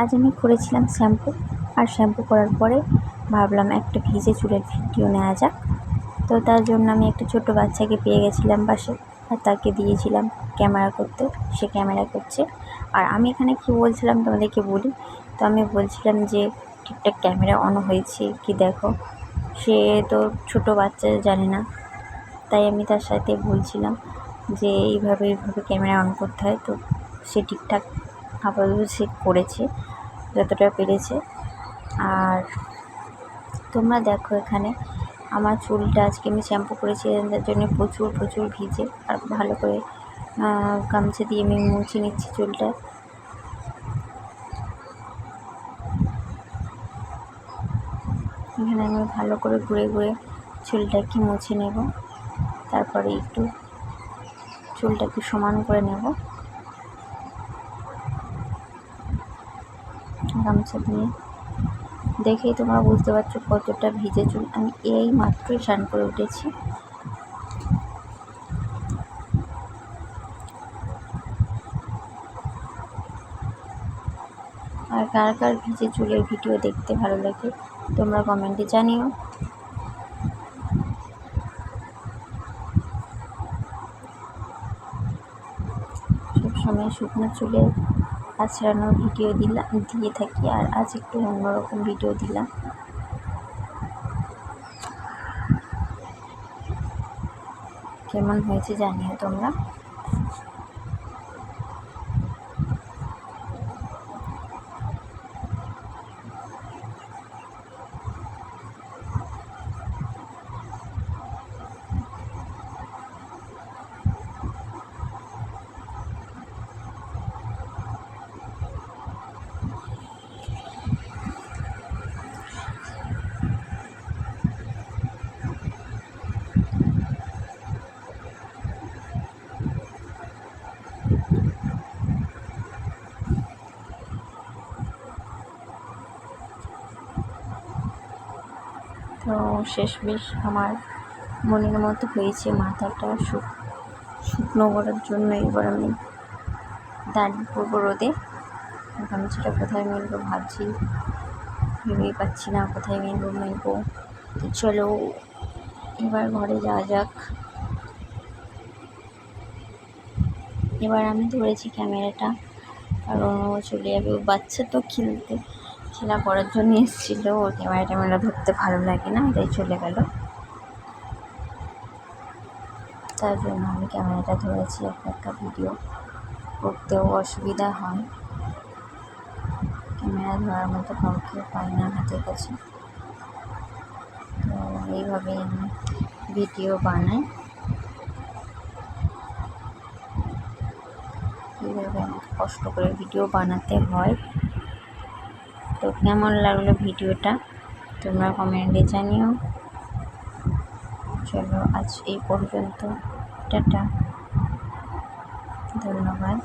আজ আমি করেছিলাম শ্যাম্পু। আর শ্যাম্পু করার পরে ভাবলাম একটা ভিজে চুলের ভিডিও নেওয়া যাক। তো তার জন্য আমি একটা ছোটো বাচ্চাকে পেয়ে গেছিলাম পাশে। আর তাকে দিয়েছিলাম ক্যামেরা করতে। সে ক্যামেরা করছে। আর আমি এখানে কী বলছিলাম তোমাদেরকে বলি? তো আমি বলছিলাম যে, ঠিকঠাক ক্যামেরা অন হয়েছে কি দেখো? সে তো ছোটো বাচ্চা জানে না। তাই আমি তার সাথে বলছিলাম যে, এইভাবে এইভাবে ক্যামেরা অন করতে হয়। তো সে ঠিকঠাক আপাতত সে করেছে, যতটা পেরেছে। আর তোমরা দেখো এখানে, আমার চুলটা আজকে আমি শ্যাম্পু করেছি তার জন্য প্রচুর প্রচুর ভিজে। আর ভালো করে গামছা দিয়ে আমি মুছে নিচ্ছি চুলটা। এখানে আমি ভালো করে ঘুরে ঘুরে চুলটাকে মুছে নেব। তারপরে একটু চুলটাকে সমান করে নেব। গামছা দিয়ে। দেখেই তোমরা বুঝতে পারছ কতটা ভিজে চুল। আমি এই মাত্রই স্নান করে উঠেছি। আর কার কার ভিজে চুলের ভিডিও দেখতে ভালো লাগে, তোমরা কমেন্টে জানিও। সবসময় শুকনো চুলে আছড়ানোর ভিডিও দিলাম, দিয়ে থাকি আর আজ একটু অন্যরকম ভিডিও দিলাম। কেমন হয়েছে জানিও তোমরা। তো শেষমেশ আমার মনের মতো হয়েছে মাথাটা শুকনো করার জন্য। এবার আমি দাঁড়িয়ে পড়ব রোদে। গামছাটা কোথায় মিলবো ভাবছি, ভেবেই পাচ্ছি না কোথায় মিলবো মিলবো। তো চলো, এবার ঘরে যাওয়া যাক। এবার আমি ধরেছি ক্যামেরাটা, কারণ ও চলে যাবে। ও বাচ্চা তো খেলতে। খেলা করার জন্য এসেছিল ওর ক্যামেরা ট্যামেরা ধরতে ভালো লাগে না, তাই চলে গেল। তার জন্য আমি ক্যামেরাটা ধরেছি, একটা একটা ভিডিও করতেও অসুবিধা হয়। ক্যামেরা ধরার মতো কাউকে পাই না হাতের কাছে। তো এইভাবে আমি ভিডিও বানাই। এইভাবে আমাকে কষ্ট করে ভিডিও বানাতে হয়। তো কেমন লাগল ভিডিওটা? তোমরা কমেন্টে জানিও। চলো আজ এই পর্যন্ত। টাটা। ধন্যবাদ।